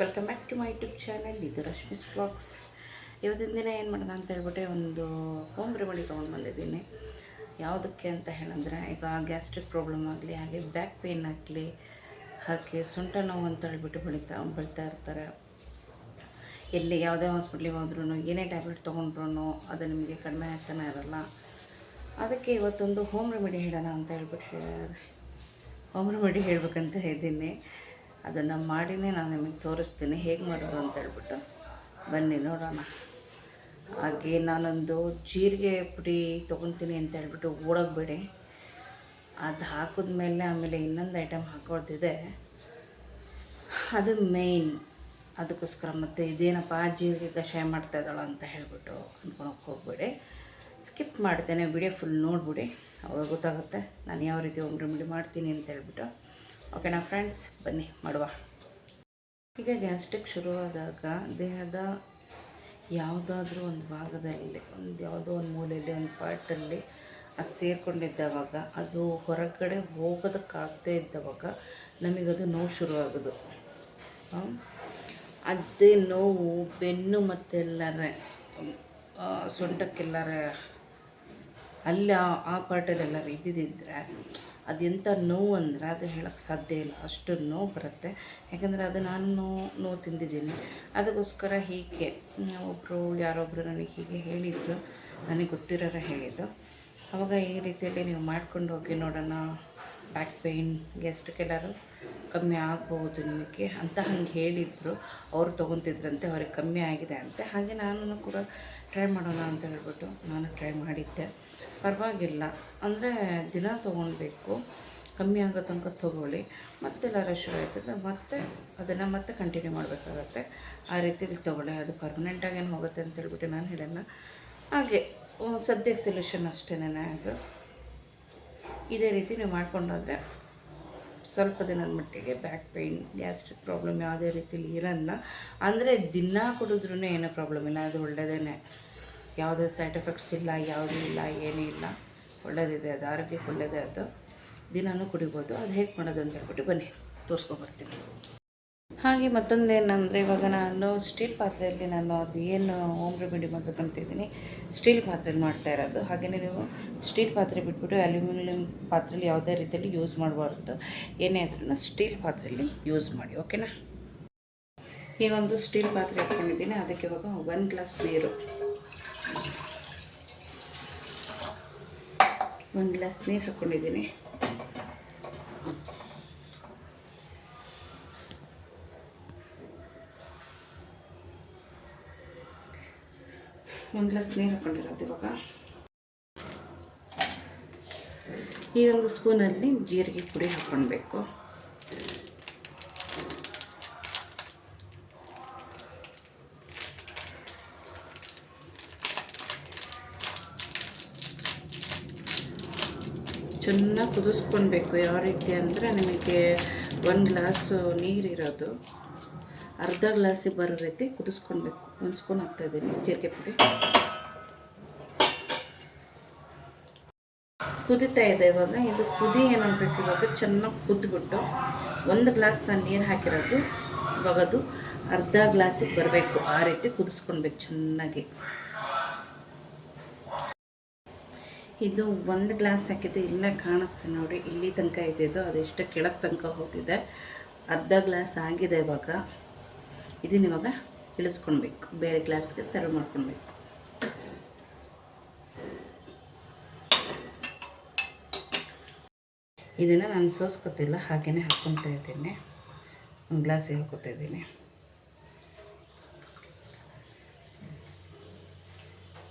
Welcome back to my YouTube channel ಇದು Rashmi's blogs ಇವತ್ತಿನ ದಿನ ಏನು ಮಾಡೋಣ ಅಂತ ಹೇಳ್ಬಿಟ್ಟು ಒಂದು ಹೋಮ್ ರೆಮಿಡಿ ತೊಗೊಂಡು ಬಂದಿದ್ದೀನಿ. ಯಾವುದಕ್ಕೆ ಅಂತ ಹೇಳಿದ್ರೆ, ಈಗ ಗ್ಯಾಸ್ಟ್ರಿಕ್ ಪ್ರಾಬ್ಲಮ್ ಆಗಲಿ, ಹಾಗೆ ಬ್ಯಾಕ್ ಪೇನ್ ಆಗಲಿ, ಹಾಗೆ ಸೊಂಟ ನೋವು ಅಂತ ಹೇಳ್ಬಿಟ್ಟು ಬೆಳೀತಾ ಬೆಳಿತಾ ಇರ್ತಾರೆ. ಎಲ್ಲಿ ಯಾವುದೇ ಹಾಸ್ಪಿಟ್ಲಿಗೆ ಹೋದ್ರೂ ಏನೇ ಟ್ಯಾಬ್ಲೆಟ್ ತೊಗೊಂಡ್ರು ಅದು ನಿಮಗೆ ಕಡಿಮೆ ಆಗ್ತಾನೆ ಇರಲ್ಲ. ಅದಕ್ಕೆ ಇವತ್ತೊಂದು ಹೋಮ್ ರೆಮಿಡಿ ಹೇಳೋಣ ಅಂತ ಹೇಳ್ಬಿಟ್ಟು ಹೋಮ್ ರೆಮಿಡಿ ಹೇಳಬೇಕಂತ ಇದ್ದೀನಿ ಅದನ್ನು ಮಾಡಿನೇ ನಾನು ನಿಮಗೆ ತೋರಿಸ್ತೀನಿ. ಹೇಗೆ ಮಾಡೋದು ಅಂತ ಹೇಳ್ಬಿಟ್ಟು. ಬನ್ನಿ ನೋಡೋಣ. ಹಾಗೆ ನಾನೊಂದು ಜೀರಿಗೆ ಪುಡಿ ತೊಗೊತೀನಿ ಅಂತ ಹೇಳ್ಬಿಟ್ಟು ಓಡೋಗ್ಬೇಡಿ. ಅದು ಹಾಕಿದ್ಮೇಲೆ ಆಮೇಲೆ ಇನ್ನೊಂದು ಐಟಮ್ ಹಾಕೋದಿದೆ ಅದು ಮೇಯ್ನ್ ಅದಕ್ಕೋಸ್ಕರ ಮತ್ತು ಇದೇನಪ್ಪ ಜೀರಿಗೆ ಕಷಾಯ ಮಾಡ್ತಾ ಇದ್ದಾಳ ಅಂತ ಹೇಳ್ಬಿಟ್ಟು ಅಂದ್ಕೊಳಕ್ಕೆ ಹೋಗ್ಬೇಡಿ. ಸ್ಕಿಪ್ ಮಾಡ್ತೇನೆ. ವಿಡಿಯೋ ಫುಲ್ ನೋಡ್ಬಿಡಿ. ಅವಾಗ ಗೊತ್ತಾಗುತ್ತೆ. ನಾನು ಯಾವ ರೀತಿ ಹೋಮ್ ಮಾಡ್ತೀನಿ ಅಂತ ಹೇಳ್ಬಿಟ್ಟು. ಓಕೆನಾ ಫ್ರೆಂಡ್ಸ್ ಬನ್ನಿ, ಮಾಡುವ ಈಗ ಗ್ಯಾಸ್ಟ್ರಿಕ್ ಶುರುವಾದಾಗ ದೇಹದ ಯಾವುದಾದ್ರೂ ಒಂದು ಭಾಗದಲ್ಲಿ, ಒಂದು ಯಾವುದೋ ಒಂದು ಮೂಲೆಯಲ್ಲಿ, ಒಂದು ಪಾರ್ಟಲ್ಲಿ ಅದು ಸೇರಿಕೊಂಡಿದ್ದಾವಾಗ, ಅದು ಹೊರಗಡೆ ಹೋಗೋದಕ್ಕಾಗದೇ ಇದ್ದವಾಗ ನಮಗದು ನೋವು ಶುರುವಾಗೋದು? ಅದೇ ನೋವು ಬೆನ್ನು ಮತ್ತೆಲ್ಲರೇ ಸೊಂಟಕ್ಕೆಲ್ಲರ, ಅಲ್ಲಿ ಆ ಪಾರ್ಟಲ್ಲೆಲ್ಲರೂ ಇದ್ದಿದ್ದರೆ ಅದೆಂಥ ನೋವು ಅಂದರೆ ಅದು ಹೇಳೋಕ್ಕೆ ಸಾಧ್ಯ ಇಲ್ಲ. ಅಷ್ಟು ನೋವು ಬರುತ್ತೆ. ಯಾಕಂದರೆ ಅದು ನಾನು ನೋವು ನೋವು ತಿಂದಿದ್ದೀನಿ. ಅದಕ್ಕೋಸ್ಕರ ಹೀಗೆ ಒಬ್ಬರು ಯಾರೊಬ್ಬರು ನನಗೆ ಹೀಗೆ ಹೇಳಿದರು. ನನಗೆ ಗೊತ್ತಿರೋರ ಹೇಳಿದ್ದು. ಅವಾಗ ಈ ರೀತಿಯಲ್ಲಿ ನೀವು ಮಾಡ್ಕೊಂಡು ಹೋಗಿ ನೋಡೋಣ. ಬ್ಯಾಕ್ ಪೇಯ್ನ್ ಗೆಸ್ಟ್ ಎಲ್ಲರೂ ಕಮ್ಮಿ ಆಗ್ಬೋದು ನಿಮಗೆ ಅಂತ ಹಂಗೆ ಹೇಳಿದರು. ಅವರು ತೊಗೊತಿದ್ರಂತೆ, ಅವ್ರಿಗೆ ಕಮ್ಮಿ ಆಗಿದೆ ಅಂತೆ. ಹಾಗೆ ನಾನು ಕೂಡ ಟ್ರೈ ಮಾಡೋಣ ಅಂತ ಹೇಳ್ಬಿಟ್ಟು ನಾನು ಟ್ರೈ ಮಾಡಿದ್ದೆ. ಪರವಾಗಿಲ್ಲ. ಅಂದರೆ ದಿನ ತೊಗೊಳ್ಬೇಕು. ಕಮ್ಮಿ ಆಗೋ ತನಕ ತೊಗೊಳ್ಳಿ. ಮತ್ತೆಲ್ಲ ಶುರು ಆಯ್ತದೆ. ಮತ್ತೆ ಅದನ್ನು ಮತ್ತೆ ಕಂಟಿನ್ಯೂ ಮಾಡಬೇಕಾಗತ್ತೆ. ಆ ರೀತಿಲಿ ತೊಗೊಳ್ಳಿ. ಅದು ಪರ್ಮನೆಂಟಾಗಿ ಏನು ಹೋಗುತ್ತೆ ಅಂತ ಹೇಳ್ಬಿಟ್ಟು ನಾನು ಹೇಳೋಣ ಹಾಗೆ, ಸದ್ಯಕ್ಕೆ ಸೊಲ್ಯೂಷನ್ ಅಷ್ಟೇನೇ ಅದು. ಇದೇ ರೀತಿ ನೀವು ಮಾಡ್ಕೊಂಡೋದ್ರೆ ಸ್ವಲ್ಪ ದಿನದ ಮಟ್ಟಿಗೆ ಬ್ಯಾಕ್ ಪೇಯ್ನ್ ಗ್ಯಾಸ್ಟ್ರಿಕ್ ಪ್ರಾಬ್ಲಮ್ ಯಾವುದೇ ರೀತಿಲಿ ಇರಲ್ಲ. ಅಂದರೆ ದಿನ ಕುಡಿದ್ರೂ ಏನೂ ಪ್ರಾಬ್ಲಮ್ ಇಲ್ಲ. ಅದು ಒಳ್ಳೆಯದೇ ಯಾವುದೇ ಸೈಡ್ ಎಫೆಕ್ಟ್ಸ್ ಇಲ್ಲ, ಯಾವುದೂ ಇಲ್ಲ, ಏನೂ ಇಲ್ಲ. ಒಳ್ಳೆಯದಿದೆ ಅದು, ಆರೋಗ್ಯಕ್ಕೆ ಒಳ್ಳೆಯದೇ ಅದು. ದಿನಾನೂ ಕುಡಿಬೋದು. ಅದು ಹೇಗೆ ಮಾಡೋದು ಅಂತ ಹೇಳ್ಬಿಟ್ಟು ಬನ್ನಿ. ತೋರಿಸ್ಕೊಬರ್ತೀನಿ ಹಾಗೆ ಮತ್ತೊಂದು ಏನಂದರೆ ಇವಾಗ ನಾನು ಸ್ಟೀಲ್ ಪಾತ್ರೆಯಲ್ಲಿ ನಾನು ಅದು ಏನು ಹೋಮ್ ರೆಮಿಡಿ ಮಾಡಬೇಕಂತಿದ್ದೀನಿ. ಸ್ಟೀಲ್ ಪಾತ್ರೆಯಲ್ಲಿ ಮಾಡ್ತಾ ಇರೋದು. ಹಾಗೆಯೇ ನೀವು ಸ್ಟೀಲ್ ಪಾತ್ರೆ ಬಿಟ್ಬಿಟ್ಟು ಅಲ್ಯೂಮಿನಿಯಂ ಪಾತ್ರೆಯಲ್ಲಿ ಯಾವುದೇ ರೀತಿಯಲ್ಲಿ ಯೂಸ್ ಮಾಡಬಾರ್ದು. ಏನೇ ಆದ್ರೂ ಸ್ಟೀಲ್ ಪಾತ್ರೆಯಲ್ಲಿ ಯೂಸ್ ಮಾಡಿ, ಓಕೆನಾ? ಈಗ ಒಂದು ಸ್ಟೀಲ್ ಪಾತ್ರೆ ಇಟ್ಕೊಂಡಿದ್ದೀನಿ. ಅದಕ್ಕೆ ಇವಾಗ ಒಂದು ಗ್ಲಾಸ್ ನೀರು. ಒಂದು ಗ್ಲಾಸ್ ನೀರು ಹಾಕ್ಕೊಂಡಿದ್ದೀನಿ ಒಂದು ಗ್ಲಾಸ್ ನೀರು ಹಾಕೊಂಡಿರೋದು ಇವಾಗ. ಈ ಒಂದು ಸ್ಪೂನಲ್ಲಿ ಜೀರಿಗೆ ಪುಡಿ ಹಾಕ್ಕೊಳ್ಬೇಕು. ಚೆನ್ನಾಗಿ ಕುದಿಸ್ಕೊಳ್ಬೇಕು ಯಾವ ರೀತಿ ಅಂದರೆ ನಿಮಗೆ ಒಂದು ಗ್ಲಾಸು ನೀರಿರೋದು. ಅರ್ಧ ಗ್ಲಾಸಿಗೆ ಬರೋ ರೀತಿ ಕುದಿಸ್ಕೊಳ್ಬೇಕು ಒಂದು ಸ್ಪೂನ್ ಹಾಕ್ತಾಯಿದ್ದೀನಿ ಜೀರಿಗೆ ಪುಡಿ. ಕುದೀತಾ ಇದೆ ಇವಾಗ. ಇದು ಕುದಿ ಏನಾಗಬೇಕು ಇವಾಗ? ಚೆನ್ನಾಗಿ ಕುದ್ದುಬಿಟ್ಟು ಒಂದು ಗ್ಲಾಸ್ ನಾನು ನೀರು ಹಾಕಿರೋದು, ಇವಾಗ ಅದು ಅರ್ಧ ಗ್ಲಾಸಿಗೆ ಬರಬೇಕು. ಆ ರೀತಿ ಕುದಿಸ್ಕೊಳ್ಬೇಕು ಚೆನ್ನಾಗಿ. ಇದು ಒಂದು ಗ್ಲಾಸ್ ಹಾಕಿದ್ದು ಇಲ್ಲೇ ಕಾಣುತ್ತೆ ನೋಡಿ, ಇಲ್ಲಿ ತನಕ ಅದು ಅದೆಷ್ಟು ಕೆಳಗೆ ತನಕ ಹೋಗಿದೆ. ಅರ್ಧ ಗ್ಲಾಸ್ ಆಗಿದೆ ಇವಾಗ. ಇದನ್ನ ಇವಾಗ ಇಳಿಸ್ಕೊಳ್ಬೇಕು ಬೇರೆ ಗ್ಲಾಸ್ಗೆ ಸರ್ವ್ ಮಾಡ್ಕೊಳ್ಬೇಕು ಇದನ್ನು ನಾನು ಸೋಸ್ಕೊತಿಲ್ಲ ಹಾಗೆಯೇ ಹಾಕ್ಕೊತಾ ಇದ್ದೀನಿ. ಒಂದು ಗ್ಲಾಸಿಗೆ ಹಾಕೋತಾ ಇದ್ದೀನಿ.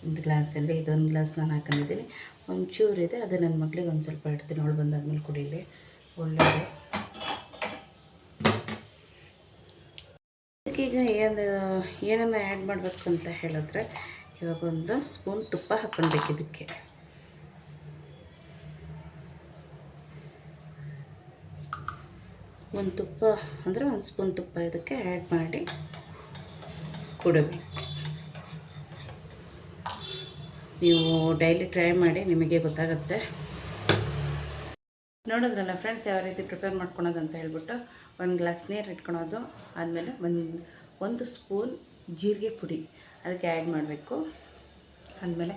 ಒಂದು ಗ್ಲಾಸಲ್ಲಿ ಇದೊಂದು ಗ್ಲಾಸ್ ನಾನು ಹಾಕೊಂಡಿದ್ದೀನಿ. ಒಂಚೂರು ಇದೆ, ಅದು ನನ್ನ ಮಗಳಿಗೆ ಒಂದು ಸ್ವಲ್ಪ ಇಡ್ತೀನಿ ಅವಳು ಬಂದಾದ್ಮೇಲೆ ಕುಡೀಲಿ. ಒಳ್ಳೆಯದು ಈಗ ಏನು, ಏನನ್ನು ಆ್ಯಡ್ ಮಾಡಬೇಕು ಅಂತ ಹೇಳಿದ್ರೆ ಇವಾಗ ಒಂದು ಸ್ಪೂನ್ ತುಪ್ಪ ಹಾಕ್ಕೊಳ್ಬೇಕು ಇದಕ್ಕೆ. ಒಂದು ತುಪ್ಪ ಅಂದರೆ ಒಂದು ಸ್ಪೂನ್ ತುಪ್ಪ ಇದಕ್ಕೆ ಆ್ಯಡ್ ಮಾಡಿ ಕೊಡಬೇಕು. ನೀವು ಡೈಲಿ ಟ್ರೈ ಮಾಡಿ ನಿಮಗೆ ಗೊತ್ತಾಗುತ್ತೆ. ನೋಡಿದ್ರಲ್ಲ ಫ್ರೆಂಡ್ಸ್ ಯಾವ ರೀತಿ ಪ್ರಿಪೇರ್ ಮಾಡ್ಕೊಳೋದು ಅಂತ ಹೇಳ್ಬಿಟ್ಟು ಒಂದು ಗ್ಲಾಸ್ ನೀರು ಇಟ್ಕೊಳೋದು, ಆದಮೇಲೆ ಒಂದು ಒಂದು ಸ್ಪೂನ್ ಜೀರಿಗೆ ಪುಡಿ ಅದಕ್ಕೆ ಆ್ಯಡ್ ಮಾಡಬೇಕು. ಆದಮೇಲೆ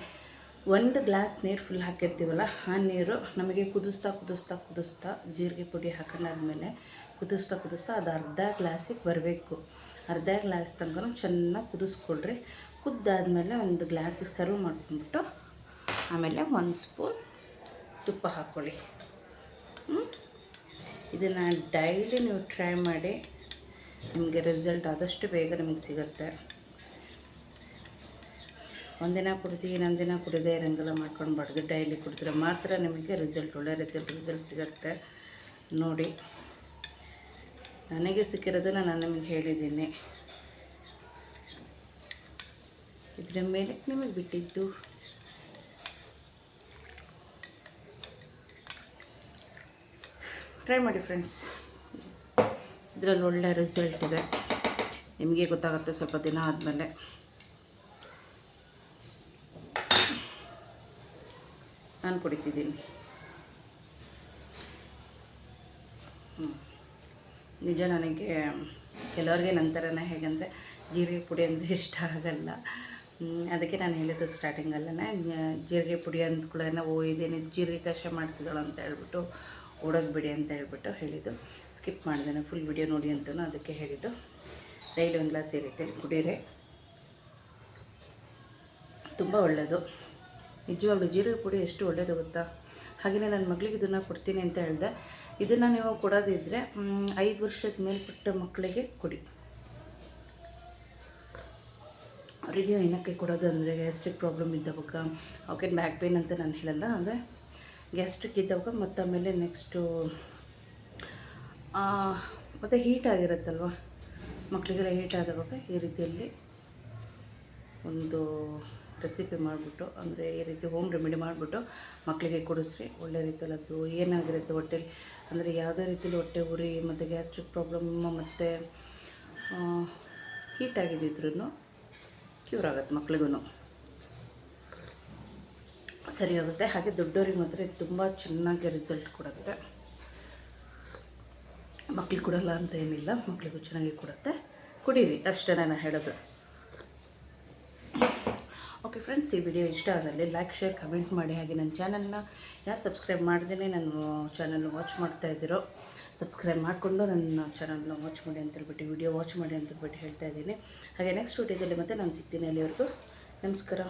ಒಂದು ಗ್ಲಾಸ್ ನೀರು ಫುಲ್ ಹಾಕಿರ್ತೀವಲ್ಲ, ಆ ನೀರು ನಮಗೆ ಕುದಿಸ್ತಾ ಕುದಿಸ್ತಾ ಕುದಿಸ್ತಾ ಜೀರಿಗೆ ಪುಡಿ ಹಾಕೊಂಡಾದ್ಮೇಲೆ ಕುದಿಸ್ತಾ ಕುದಿಸ್ತಾ ಅದು ಅರ್ಧ ಗ್ಲಾಸಿಗೆ ಬರಬೇಕು. ಅರ್ಧ ಗ್ಲಾಸ್ ತನಕ ಚೆನ್ನಾಗಿ ಕುದಿಸ್ಕೊಳ್ರಿ. ಕುದ್ದಾದಮೇಲೆ ಒಂದು ಗ್ಲಾಸಿಗೆ ಸರ್ವ್ ಮಾಡ್ಕೊಂಡ್ಬಿಟ್ಟು ಆಮೇಲೆ ಒಂದು ಸ್ಪೂನ್ ತುಪ್ಪ ಹಾಕ್ಕೊಳ್ಳಿ ಇದನ್ನು ಡೈಲಿ ನೀವು ಟ್ರೈ ಮಾಡಿ ನಿಮಗೆ ರಿಸಲ್ಟ್ ಆದಷ್ಟು ಬೇಗ ನಿಮಗೆ ಸಿಗುತ್ತೆ. ಒಂದಿನ ಕುಡಿದು ಇನ್ನೊಂದು ದಿನ ಕುಡಿದೇ ಇರಂಗೆಲ್ಲ ಮಾಡ್ಕೊಳ್ಬಾರ್ದು ಡೈಲಿ ಕುಡಿದ್ರೆ ಮಾತ್ರ ನಿಮಗೆ ರಿಸಲ್ಟ್ ಒಳ್ಳೆ ರೀತಿಯಲ್ಲಿ ರಿಸಲ್ಟ್ ಸಿಗುತ್ತೆ. ನೋಡಿ, ನನಗೆ ಸಿಕ್ಕಿರೋದನ್ನು ನಾನು ನಿಮಗೆ ಹೇಳಿದ್ದೀನಿ. ಇದರ ಮೇಲೆ ನಿಮಗೆ ಬಿಟ್ಟಿದ್ದು. ಟ್ರೈ ಮಾಡಿ ಫ್ರೆಂಡ್ಸ್ ಇದರಲ್ಲಿ ಒಳ್ಳೆ ರಿಸಲ್ಟ್ ಇದೆ. ನಿಮಗೆ ಗೊತ್ತಾಗುತ್ತೆ ಸ್ವಲ್ಪ ದಿನ ಆದಮೇಲೆ. ನಾನು ಕುಡಿತಿದ್ದೀನಿ. ನಿಜ ನನಗೆ ಕೆಲವ್ರಿಗೆ ನಂತರನೇ ಹೇಗೆಂದರೆ, ಜೀರಿಗೆ ಪುಡಿ ಅಂದರೆ ಇಷ್ಟ ಆಗಲ್ಲ. ಅದಕ್ಕೆ ನಾನು ಹೇಳಿದ್ದು ಸ್ಟಾರ್ಟಿಂಗಲ್ಲೇ ಜೀರಿಗೆ ಪುಡಿ ಅಂದ ಕೂಡ ಓ ಇದೇನು ಜೀರಿಗೆ ಕಷಾಯ ಮಾಡ್ತಿದ್ದಳು ಅಂತ ಹೇಳ್ಬಿಟ್ಟು, ಓಡೋಗ್ಬಿಡಿ ಬಿಡಿ ಅಂತ ಹೇಳ್ಬಿಟ್ಟು ಹೇಳಿದ್ದು. ಸ್ಕಿಪ್ ಮಾಡಿದ್ದೇನೆ ಫುಲ್ ವಿಡಿಯೋ ನೋಡಿ ಅಂತಲೂ ಅದಕ್ಕೆ ಹೇಳಿದ್ದು. ಡೈಲಿ ಒಂದು ಗ್ಲಾಸ್ ಇರುತ್ತೆ ಕುಡೀರಿ ತುಂಬ ಒಳ್ಳೆಯದು ನಿಜವಾಗ್ಲೂ ಜೀರಿಗೆ ಪುಡಿ ಎಷ್ಟು ಒಳ್ಳೆಯದು ಗೊತ್ತಾ? ಹಾಗೆಯೇ ನನ್ನ ಮಗಳಿಗೆ ಇದನ್ನು ಕೊಡ್ತೀನಿ ಅಂತ ಹೇಳಿದೆ. ಇದನ್ನು ನೀವು ಕೊಡೋದಿದ್ದರೆ ಐದು ವರ್ಷದ ಮೇಲ್ಪಟ್ಟ ಮಕ್ಕಳಿಗೆ ಕೊಡಿ. ಅವರಿಗೆ ಏನಕ್ಕೆ ಕೊಡೋದು ಅಂದರೆ ಗ್ಯಾಸ್ಟ್ರಿಕ್ ಪ್ರಾಬ್ಲಮ್ ಇದ್ದವಾಗ ಅವಕ್ಕೆ ಬ್ಯಾಕ್ ಪೇನ್ ಅಂತ ನಾನು ಹೇಳಲ್ಲ, ಅಂದರೆ ಗ್ಯಾಸ್ಟ್ರಿಕ್ ಇದ್ದವಾಗ ಮತ್ತು ಆಮೇಲೆ ನೆಕ್ಸ್ಟು ಮತ್ತು ಹೀಟ್ ಆಗಿರುತ್ತಲ್ವ? ಮಕ್ಕಳಿಗೆಲ್ಲ ಹೀಟ್ ಆದವಾಗ ಈ ರೀತಿಯಲ್ಲಿ ಒಂದು ರೆಸಿಪಿ ಮಾಡಿಬಿಟ್ಟು, ಅಂದರೆ ಈ ರೀತಿ ಹೋಮ್ ರೆಮಿಡಿ ಮಾಡಿಬಿಟ್ಟು ಮಕ್ಕಳಿಗೆ ಕೊಡಿಸ್ರಿ. ಒಳ್ಳೆ ರೀತಿಯಲ್ಲಿ ಅದು ಏನಾಗಿರುತ್ತೆ ಹೊಟ್ಟೆಲಿ? ಅಂದರೆ ಯಾವುದೇ ರೀತಿಯಲ್ಲಿ ಹೊಟ್ಟೆ ಉರಿ, ಮತ್ತು ಗ್ಯಾಸ್ಟ್ರಿಕ್ ಪ್ರಾಬ್ಲಮ್ ಮತ್ತು ಹೀಟ್ ಆಗಿದ್ದಿದ್ರೂ ಕ್ಯೂರ್ ಆಗುತ್ತೆ ಮಕ್ಳಿಗೂ ಸರಿ ಹೋಗುತ್ತೆ. ಹಾಗೆ ದೊಡ್ಡವ್ರಿಗೆ ಮಾತ್ರ ತುಂಬ ಚೆನ್ನಾಗಿ ರಿಸಲ್ಟ್ ಕೊಡುತ್ತೆ. ಮಕ್ಳಿಗೆ ಕೊಡಲ್ಲ ಅಂತ ಏನಿಲ್ಲ, ಮಕ್ಳಿಗೂ ಚೆನ್ನಾಗಿ ಕೊಡುತ್ತೆ. ಕುಡೀರಿ ಅಷ್ಟೇ ನಾನು ಹೇಳೋದು. ಓಕೆ ಫ್ರೆಂಡ್ಸ್ ಈ ವಿಡಿಯೋ ಇಷ್ಟ ಆದಲ್ಲಿ ಲೈಕ್ ಶೇರ್ ಕಮೆಂಟ್ ಮಾಡಿ. ಹಾಗೆ ನನ್ನ ಚಾನಲ್ನ ಯಾರು ಸಬ್ಸ್ಕ್ರೈಬ್ ಮಾಡ್ದೇ ನಾನು ಚಾನಲ್ನ ವಾಚ್ ಮಾಡ್ತಾ ಇದ್ದೀರೋ ಸಬ್ಸ್ಕ್ರೈಬ್ ಮಾಡಿಕೊಂಡು ನನ್ನ ಚಾನಲ್ನ ವಾಚ್ ಮಾಡಿ ಅಂತ ಹೇಳ್ಬಿಟ್ಟು ವಿಡಿಯೋ ವಾಚ್ ಮಾಡಿ ಅಂತ ಹೇಳ್ಬಿಟ್ಟು ಹೇಳ್ತಾ ಇದ್ದೀನಿ. ಹಾಗೆ ನೆಕ್ಸ್ಟ್ ವಿಡಿಯೋದಲ್ಲಿ ಮತ್ತೆ ನಾನು ಸಿಗ್ತೀನಿ ಅಲ್ಲಿವರೆಗೂ. ನಮಸ್ಕಾರ.